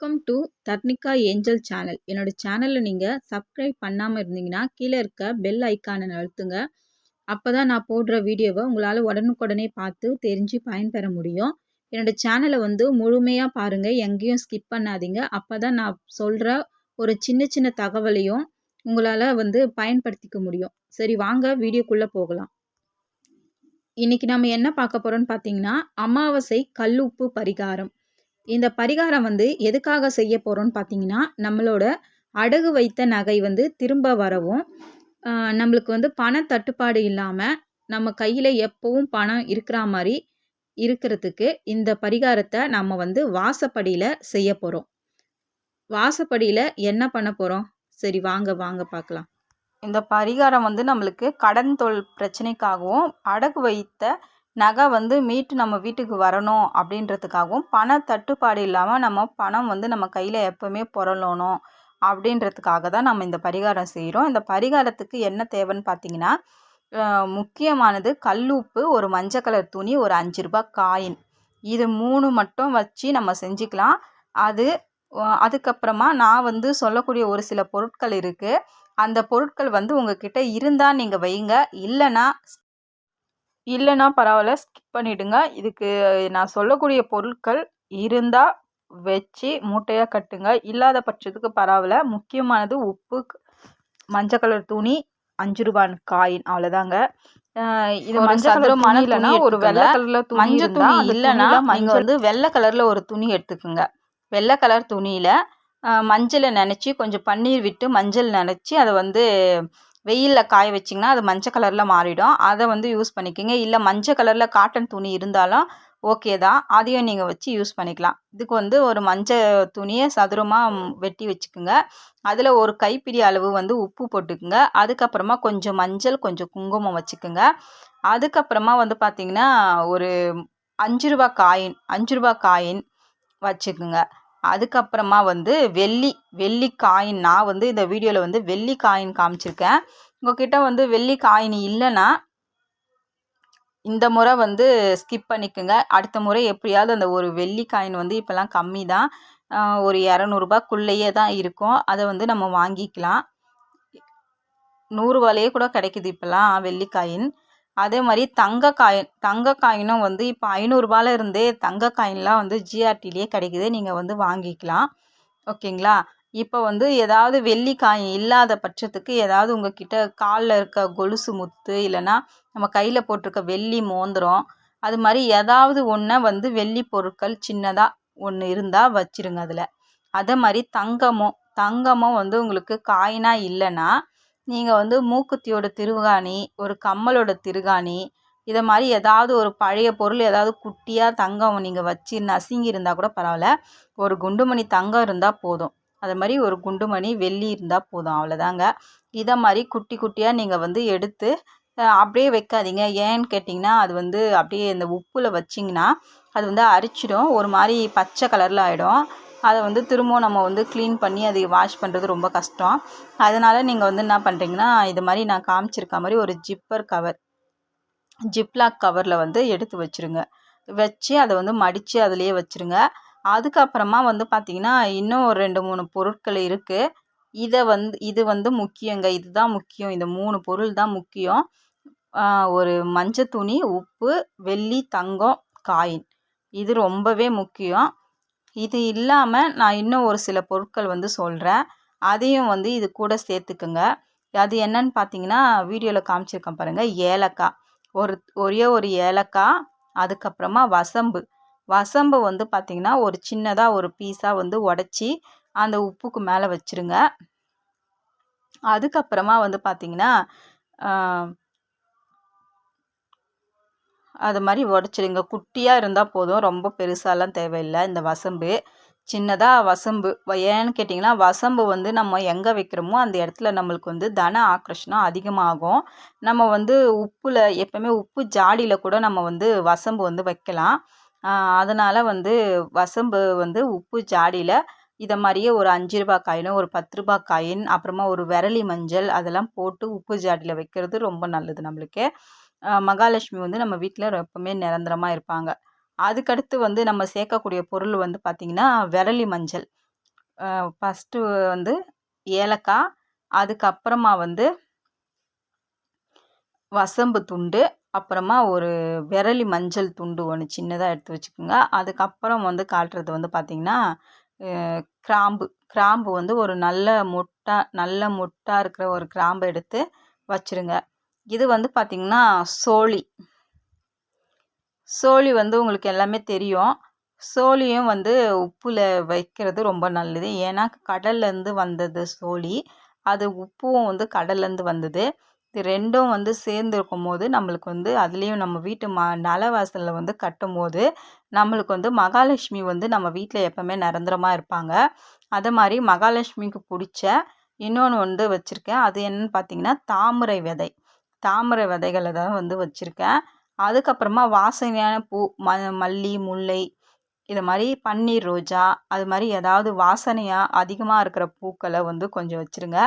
Welcome to Tharnika angel channel என்னோட சேனலில் நீங்கள் சப்ஸ்கிரைப் பண்ணாமல் இருந்தீங்கன்னா கீழே இருக்க பெல் ஐக்கானை அழுத்துங்க அப்போ தான் நான் போடுற வீடியோவை உங்களால் உடனுக்குடனே பார்த்து தெரிஞ்சு பயன்பெற முடியும். என்னோட சேனலை வந்து முழுமையாக பாருங்கள் எங்கேயும் ஸ்கிப் பண்ணாதீங்க. அப்போ தான் நான் சொல்கிற ஒரு சின்ன சின்ன தகவலையும் உங்களால் வந்து பயன்படுத்திக்க முடியும். சரி வாங்க வீடியோக்குள்ளே போகலாம். இன்றைக்கி நம்ம என்ன பார்க்க போகிறோம்னு பார்த்தீங்கன்னா அமாவாசை கல்லுப்பு பரிகாரம். இந்த பரிகாரம் வந்து எதுக்காக செய்ய போகிறோம்னு பார்த்தீங்கன்னா நம்மளோட அடகு வைத்த நகை வந்து திரும்ப வரவும் நம்மளுக்கு வந்து பண தட்டுப்பாடு இல்லாமல் நம்ம கையில் எப்போவும் பணம் இருக்கிற மாதிரி இருக்கிறதுக்கு இந்த பரிகாரத்தை நம்ம வந்து வாசப்படியில் செய்ய போகிறோம் வாசப்படியில் என்ன பண்ண போகிறோம் சரி வாங்க வாங்க பார்க்கலாம் இந்த பரிகாரம் வந்து நம்மளுக்கு கடன் தொல் பிரச்சனைக்காகவும் அடகு வைத்த நகை வந்து மீட்டு நம்ம வீட்டுக்கு வரணும் அப்படின்றதுக்காகவும் பண தட்டுப்பாடு இல்லாமல் நம்ம பணம் வந்து நம்ம கையில் எப்போவுமே புரளணும் அப்படின்றதுக்காக தான் நம்ம இந்த பரிகாரம் செய்கிறோம் இந்த பரிகாரத்துக்கு என்ன தேவைன்னு பார்த்தீங்கன்னா முக்கியமானது கல்லுப்பு ஒரு மஞ்சள் கலர் துணி ஒரு அஞ்சு ரூபாய் காயின். இது மூணு மட்டும் வச்சு நம்ம செஞ்சுக்கலாம். அது அதுக்கப்புறமா நான் வந்து சொல்லக்கூடிய ஒரு சில பொருட்கள் இருக்குது அந்த பொருட்கள் வந்து உங்ககிட்ட இருந்தால் நீங்கள் வைங்க இல்லைன்னா இல்லைன்னா பரவாயில்ல ஸ்கிப் பண்ணிவிடுங்க இதுக்கு நான் சொல்லக்கூடிய பொருட்கள் இருந்தால் வச்சு மூட்டையாக கட்டுங்க. இல்லாத பட்சத்துக்கு பரவாயில்ல. முக்கியமானது உப்பு மஞ்சள் கலர் துணி அஞ்சு ரூபாய் காயின் அவ்வளோதாங்க இது மஞ்சள் கலர் இல்லைன்னா ஒரு வெள்ளை கலரில் துணி மஞ்சள் துணி இல்லைன்னா நீங்கள் வந்து வெள்ளை கலரில் ஒரு துணி எடுத்துக்கோங்க. வெள்ளை கலர் துணியில் மஞ்சளை நினச்சி கொஞ்சம் பன்னீர் விட்டு மஞ்சள் நினச்சி அதை வந்து வெயிலில் காய வச்சிங்கன்னா அது மஞ்சள் கலரில் மாறிடும். அதை வந்து யூஸ் பண்ணிக்கோங்க. இல்லை மஞ்சள் கலரில் காட்டன் துணி இருந்தாலும் ஓகே தான். அதையும் நீங்கள் வச்சு யூஸ் பண்ணிக்கலாம். இதுக்கு வந்து ஒரு மஞ்சள் துணியை சதுரமாக வெட்டி வச்சுக்கோங்க. அதில் ஒரு கைப்பிடி அளவு வந்து உப்பு போட்டுக்குங்க. அதுக்கப்புறமா கொஞ்சம் மஞ்சள் கொஞ்சம் குங்குமம் வச்சுக்கோங்க. அதுக்கப்புறமா வந்து பார்த்திங்கன்னா ஒரு அஞ்சு ரூபா காயின் அஞ்சு ரூபா காயின் வச்சுக்குங்க. அதுக்கப்புறமா வந்து வெள்ளி வெள்ளி காயின். நான் வந்து இந்த வீடியோவில் வந்து வெள்ளி காயின் காமிச்சிருக்கேன். உங்ககிட்ட வந்து வெள்ளி காயின் இல்லைன்னா இந்த முறை வந்து ஸ்கிப் பண்ணிக்கோங்க. அடுத்த முறை எப்படியாவது அந்த ஒரு வெள்ளி காயின் வந்து இப்போல்லாம் கம்மி தான் ஒரு இரநூறுபாக்குள்ளேயே தான் இருக்கும். அதை வந்து நம்ம வாங்கிக்கலாம். நூறுரூவாலேயே கூட கிடைக்குது இப்போல்லாம் வெள்ளி காயின். அதே மாதிரி தங்க காயின் தங்க காயினும் வந்து இப்போ ஐநூறுரூபால இருந்தே தங்க காயின்லாம் வந்து ஜிஆர்டிலேயே கிடைக்குது. நீங்கள் வந்து வாங்கிக்கலாம். ஓகேங்களா? இப்போ வந்து ஏதாவது வெள்ளி காயின் இல்லாத பட்சத்துக்கு ஏதாவது உங்கக்கிட்ட காலில் இருக்க கொலுசு முத்து இல்லைன்னா நம்ம கையில் போட்டிருக்க வெள்ளி மோந்திரம் அது மாதிரி ஏதாவது ஒன்றை வந்து வெள்ளி பொருட்கள் சின்னதாக ஒன்று இருந்தால் வச்சிருங்க அதில். அதே மாதிரி தங்கமும் தங்கமும் வந்து உங்களுக்கு காயினாக இல்லைன்னா நீங்கள் வந்து மூக்குத்தியோட திருகாணி ஒரு கம்மலோட திருகாணி இதை மாதிரி ஏதாவது ஒரு பழைய பொருள் ஏதாவது குட்டியாக தங்கம் நீங்கள் வச்சு நசுங்கி இருந்தால் கூட பரவாயில்ல ஒரு குண்டுமணி தங்கம் இருந்தால் போதும். அது மாதிரி ஒரு குண்டுமணி வெள்ளி இருந்தால் போதும். அவ்வளோதாங்க இதை மாதிரி குட்டி குட்டியாக நீங்கள் வந்து எடுத்து அப்படியே வைக்காதீங்க. ஏன்னு கேட்டிங்கன்னா அது வந்து அப்படியே இந்த உப்பில் வச்சிங்கன்னா அது வந்து அரிச்சிடும். ஒரு மாதிரி பச்சை கலரில் ஆகிடும் அதை வந்து திரும்பவும் நம்ம வந்து க்ளீன் பண்ணி அதை வாஷ் பண்ணுறது ரொம்ப கஷ்டம். அதனால் நீங்கள் வந்து என்ன பண்ணுறீங்கன்னா இது மாதிரி நான் காமிச்சிருக்க மாதிரி ஒரு ஜிப்பர் கவர் ஜிப்லாக் கவரில் வந்து எடுத்து வச்சுருங்க. வச்சு அதை வந்து மடித்து அதிலேயே வச்சுருங்க. அதுக்கப்புறமா வந்து பார்த்திங்கன்னா இன்னும் ஒரு ரெண்டு மூணு பொருட்கள் இருக்குது இதை வந்து இது வந்து முக்கியங்க. இதுதான் முக்கியம். இந்த மூணு பொருள் தான் முக்கியம். ஒரு மஞ்சள் துணி உப்பு வெள்ளி தங்கம் காயின். இது ரொம்பவே முக்கியம். இது இல்லாமல் நான் இன்னும் ஒரு சில பொருட்கள் வந்து சொல்கிறேன் அதையும் வந்து இது கூட சேர்த்துக்குங்க. அது என்னன்னு பார்த்தீங்கன்னா வீடியோவில் காமிச்சிருக்கேன் பாருங்கள் ஏலக்காய். ஒரு ஒரே ஒரு ஏலக்காய் அதுக்கப்புறமா வசம்பு. வசம்பு வந்து பார்த்திங்கன்னா ஒரு சின்னதாக ஒரு பீஸாக வந்து உடச்சி அந்த உப்புக்கு மேலே வச்சுருங்க. அதுக்கப்புறமா வந்து பார்த்திங்கன்னா அது மாதிரி உடச்சிடுங்க. குட்டியாக இருந்தால் போதும். ரொம்ப பெருசாலாம் தேவையில்லை. இந்த வசம்பு. சின்னதாக வசம்பு. ஏன்னு கேட்டிங்கன்னா வசம்பு வந்து நம்ம எங்கே வைக்கிறோமோ அந்த இடத்துல நம்மளுக்கு வந்து தன ஆக்ரஷனம் அதிகமாகும். நம்ம வந்து உப்பில் எப்போவுமே உப்பு ஜாடியில் கூட நம்ம வந்து வசம்பு வந்து வைக்கலாம். அதனால் வந்து வசம்பு வந்து உப்பு ஜாடியில் இதை மாதிரியே ஒரு அஞ்சு ரூபா காயினும் ஒரு பத்து ரூபா காயின் அப்புறமா ஒரு விரலி மஞ்சள் அதெல்லாம் போட்டு உப்பு ஜாடியில் வைக்கிறது ரொம்ப நல்லது நம்மளுக்கு. மகாலட்சுமி வந்து நம்ம வீட்டில் எப்போவுமே நிரந்தரமாக இருப்பாங்க. அதுக்கடுத்து வந்து நம்ம சேர்க்கக்கூடிய பொருள் வந்து பார்த்திங்கன்னா விரலி மஞ்சள். ஃபஸ்ட்டு வந்து ஏலக்காய் அதுக்கப்புறமா வந்து வசம்பு துண்டு அப்புறமா ஒரு விரலி மஞ்சள் துண்டு ஒன்று சின்னதாக எடுத்து வச்சுக்கோங்க. அதுக்கப்புறம் வந்து காட்டுறது வந்து பார்த்திங்கன்னா கிராம்பு. கிராம்பு வந்து ஒரு நல்ல மொட்டாக நல்ல மொட்டாக இருக்கிற ஒரு கிராம்பு எடுத்து வச்சுருங்க. இது வந்து பார்த்திங்கன்னா சோழி. சோழி வந்து உங்களுக்கு எல்லாமே தெரியும். சோழியும் வந்து உப்பில் வைக்கிறது ரொம்ப நல்லது. ஏன்னா கடல்லேருந்து வந்தது சோழி. அது உப்பும் வந்து கடல்லேருந்து வந்தது. இது ரெண்டும் வந்து சேர்ந்து இருக்கும்போது நம்மளுக்கு வந்து அதுலேயும் நம்ம வீட்டு ம நலவாசலில் வந்து கட்டும்போது நம்மளுக்கு வந்து மகாலட்சுமி வந்து நம்ம வீட்டில் எப்போவுமே நிரந்தரமாக இருப்பாங்க. அது மாதிரி மகாலட்சுமிக்கு பிடிச்ச இன்னொன்று வந்து வச்சுருக்கேன். அது என்னன்னு பார்த்தீங்கன்னா தாமரை விதை. தாமரை விதைகளை தான் வந்து வச்சுருக்கேன். அதுக்கப்புறமா வாசனையான பூ ம மல்லி முல்லை இது மாதிரி பன்னீர் ரோஜா அது மாதிரி ஏதாவது வாசனையாக அதிகமாக இருக்கிற பூக்களை வந்து கொஞ்சம் வச்சுருங்க.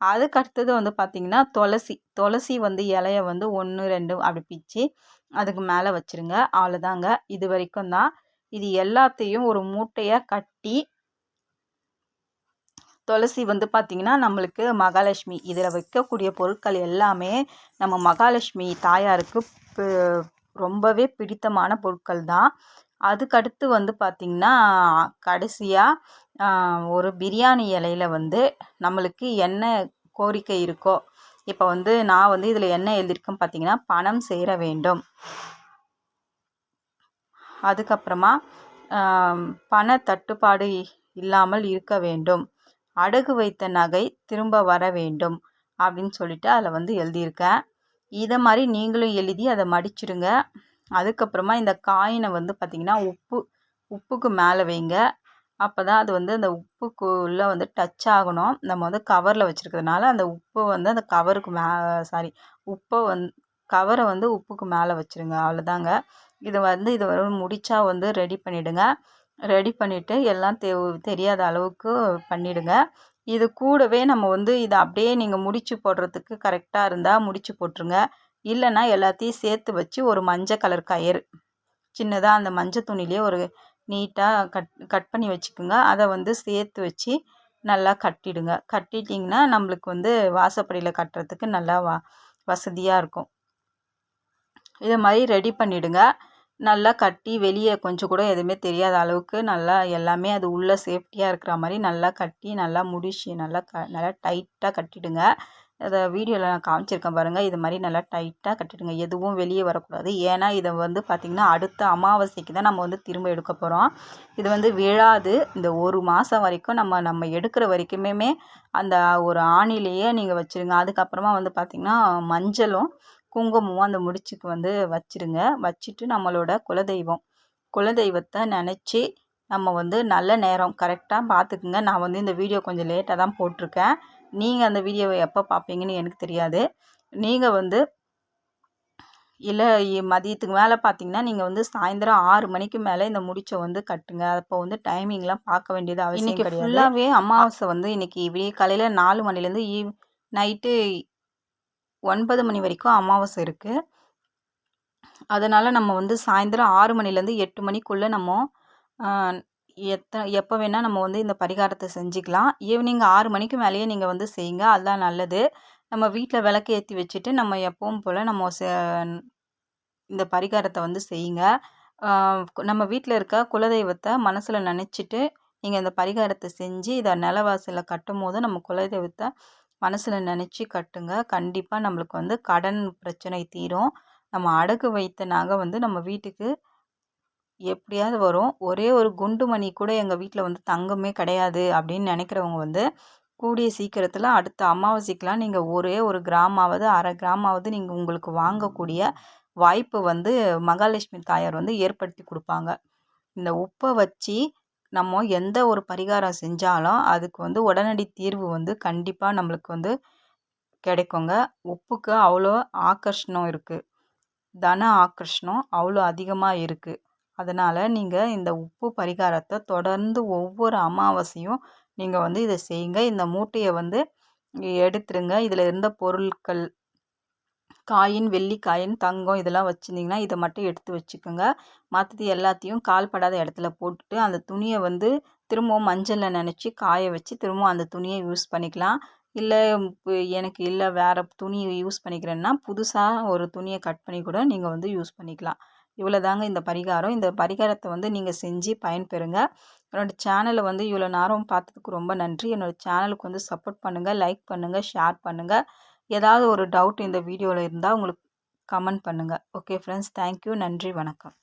அதுக்கு அடுத்தது வந்து பார்த்திங்கன்னா துளசி துளசி வந்து இலைய வந்து ஒன்று ரெண்டு அப்படி பிச்சு அதுக்கு மேலே வச்சுருங்க. அவ்வளோதாங்க இது வரைக்கும் தான். இது எல்லாத்தையும் ஒரு மூட்டையாக கட்டி துளசி வந்து பார்த்திங்கன்னா நம்மளுக்கு மகாலட்சுமி. இதில் வைக்கக்கூடிய பொருட்கள் எல்லாமே நம்ம மகாலட்சுமி தாயாருக்கு ரொம்பவே பிடித்தமான பொருட்கள் தான். அதுக்கடுத்து வந்து பார்த்திங்கன்னா கடைசியாக ஒரு பிரியாணி இலையில வந்து நம்மளுக்கு என்ன கோரிக்கை இருக்கோ இப்போ வந்து நான் வந்து இதில் என்ன எழுதியிருக்கேன் பார்த்தீங்கன்னா பணம் சேர வேண்டும். அதுக்கப்புறமா பண தட்டுப்பாடு இல்லாமல் இருக்க வேண்டும். அடகு வைத்த நகை திரும்ப வர வேண்டும் அப்படின்னு சொல்லிட்டு அதில் வந்து எழுதியிருக்கேன் இதை மாதிரி நீங்களும் எழுதி அதை மடிச்சிடுங்க. அதுக்கப்புறமா இந்த காயினை வந்து பார்த்திங்கன்னா உப்பு உப்புக்கு மேலே வைங்க. அப்போ தான் அது வந்து அந்த உப்புக்குள்ளே வந்து டச் ஆகணும். நம்ம வந்து கவரில் வச்சுருக்கிறதுனால அந்த உப்பு வந்து அந்த கவருக்கு மே சாரி உப்பை வந் கவரை வந்து உப்புக்கு மேலே வச்சுருங்க. அவ்வளோதாங்க இது வந்து இது முடித்தா வந்து ரெடி பண்ணிவிடுங்க ரெடி பண்ணிவிட்டு எல்லாம் தெ தெரியாத அளவுக்கு பண்ணிவிடுங்க இது கூடவே நம்ம வந்து இதை அப்படியே நீங்கள் முடிச்சு போடுறதுக்கு கரெக்டாக இருந்தால் முடிச்சு போட்டுருங்க. இல்லைன்னா எல்லாத்தையும் சேர்த்து வச்சு ஒரு மஞ்சள் கலர் கயிறு. சின்னதாக அந்த மஞ்சள் துணிலேயே ஒரு நீட்டாக கட் கட் பண்ணி வச்சுக்கோங்க. அதை வந்து சேர்த்து வச்சு நல்லா கட்டிடுங்க. கட்டிட்டிங்கன்னா நம்மளுக்கு வந்து வாசப்படியில் கட்டுறதுக்கு நல்லா வ வசதியாக இருக்கும். இதை மாதிரி ரெடி பண்ணிவிடுங்க நல்லா கட்டி வெளியே கொஞ்சம் கூட எதுவுமே தெரியாத அளவுக்கு நல்லா எல்லாமே அது உள்ளே சேஃப்டியாக இருக்கிற மாதிரி நல்லா கட்டி நல்லா முடிச்சு நல்லா க நல்லா டைட்டாக கட்டிவிடுங்க அதை வீடியோவில் நான் காமிச்சிருக்கேன் பாருங்கள் இது மாதிரி நல்லா டைட்டாக கட்டிடுங்க. எதுவும் வெளியே வரக்கூடாது. ஏன்னா இதை வந்து பார்த்திங்கன்னா அடுத்த அமாவாசைக்கு தான் நம்ம வந்து திரும்ப எடுக்க போகிறோம் இது வந்து விழாது. இந்த ஒரு மாதம் வரைக்கும் நம்ம நம்ம எடுக்கிற வரைக்குமே அந்த ஒரு ஆணிலேயே நீங்கள் வச்சுருங்க. அதுக்கப்புறமா வந்து பார்த்திங்கன்னா மஞ்சளும் குங்குமமும் அந்த முடிச்சுக்கு வந்து வச்சுருங்க. வச்சுட்டு நம்மளோட குலதெய்வம். குலதெய்வத்தை நினச்சி நம்ம வந்து நல்ல நேரம் கரெக்டாக பார்த்துக்குங்க நான் வந்து இந்த வீடியோ கொஞ்சம் லேட்டாக தான் போட்டிருக்கேன். நீங்கள் அந்த வீடியோவை எப்போ பார்ப்பீங்கன்னு எனக்கு தெரியாது. நீங்கள் வந்து இல்லை மதியத்துக்கு மேலே பார்த்தீங்கன்னா நீங்கள் வந்து சாயந்தரம் ஆறு மணிக்கு மேலே இந்த முடிச்சை வந்து கட்டுங்க. அப்போ வந்து டைமிங்லாம் பார்க்க வேண்டியது அவசியம் கிடையாது. ஃபுல்லாகவே அமாவாசை வந்து இன்றைக்கி விடிய காலையில் நாலு மணிலேருந்து ஈவ் நைட்டு ஒன்பது மணி வரைக்கும் அமாவாசை இருக்குது அதனால் நம்ம வந்து சாயந்தரம் ஆறு மணிலேருந்து எட்டு மணிக்குள்ளே நம்ம எத்த எப்போ வேணால் நம்ம வந்து இந்த பரிகாரத்தை செஞ்சுக்கலாம். ஈவினிங் ஆறு மணிக்கு மேலேயே நீங்கள் வந்து செய்யுங்க. அதுதான் நல்லது. நம்ம வீட்டில் விளக்கு ஏற்றி வச்சுட்டு நம்ம எப்பவும் போல் நம்ம இந்த பரிகாரத்தை வந்து செய்யுங்க. நம்ம வீட்டில் இருக்க குலதெய்வத்தை மனசில் நினச்சிட்டு நீங்கள் இந்த பரிகாரத்தை செஞ்சு இதை நிலவாசலில் கட்டும் போது நம்ம குலதெய்வத்தை மனசில் நினச்சி கட்டுங்க. கண்டிப்பாக நம்மளுக்கு வந்து கடன் பிரச்சனை தீரும். நம்ம அடகு வைத்த நகை வந்து நம்ம வீட்டுக்கு எப்படியாவது வரும். ஒரே ஒரு குண்டு மணி கூட எங்கள் வீட்டில் வந்து தங்கமே கிடையாது அப்படின்னு நினைக்கிறவங்க வந்து கூடிய சீக்கிரத்தில் அடுத்த அமாவாசைக்கெலாம் நீங்கள் ஒரே ஒரு கிராமாவது அரை கிராமாவது நீங்கள் உங்களுக்கு வாங்கக்கூடிய வாய்ப்பு வந்து மகாலட்சுமி தாயார் வந்து ஏற்படுத்தி கொடுப்பாங்க. இந்த உப்பை வச்சு நம்ம எந்த ஒரு பரிகாரம் செஞ்சாலும் அதுக்கு வந்து உடனடி தீர்வு வந்து கண்டிப்பாக நம்மளுக்கு வந்து கிடைக்குங்க. உப்புக்கு அவ்வளோ ஆக்கர்ஷணம் இருக்குது தன ஆக்கர்ஷணம் அவ்வளோ அதிகமாக இருக்குது அதனால் நீங்கள் இந்த உப்பு பரிகாரத்தை தொடர்ந்து ஒவ்வொரு அமாவாசையும் நீங்கள் வந்து இதை செய்யுங்க. இந்த மூட்டையை வந்து எடுத்துருங்க. இதில் இருந்த பொருட்கள் காயின் வெள்ளி காயின் தங்கம் இதெல்லாம் வச்சுருந்தீங்கன்னா இதை மட்டும் எடுத்து வச்சுக்கோங்க. மற்றது எல்லாத்தையும் கால்படாத இடத்துல போட்டுட்டு அந்த துணியை வந்து திரும்பவும் மஞ்சளில் நினச்சி காய வச்சு திரும்பவும் அந்த துணியை யூஸ் பண்ணிக்கலாம். இல்லை எனக்கு இல்லை வேறு துணி யூஸ் பண்ணிக்கிறேன்னா புதுசாக ஒரு துணியை கட் பண்ணி கூட நீங்கள் வந்து யூஸ் பண்ணிக்கலாம். இவ்வளோ தாங்க இந்த பரிகாரம். இந்த பரிகாரத்தை வந்து நீங்கள் செஞ்சு பயன்பெறுங்க. என்னோடய சேனலை வந்து இவ்வளோ நேரம் பார்த்ததுக்கு ரொம்ப நன்றி. என்னோடய சேனலுக்கு வந்து சப்போர்ட் பண்ணுங்கள் லைக் பண்ணுங்கள் ஷேர் பண்ணுங்கள் ஏதாவது ஒரு டவுட் இந்த வீடியோவில் இருந்தால் உங்களுக்கு கமெண்ட் பண்ணுங்கள் ஓகே ஃப்ரெண்ட்ஸ் தேங்க்யூ நன்றி. வணக்கம்.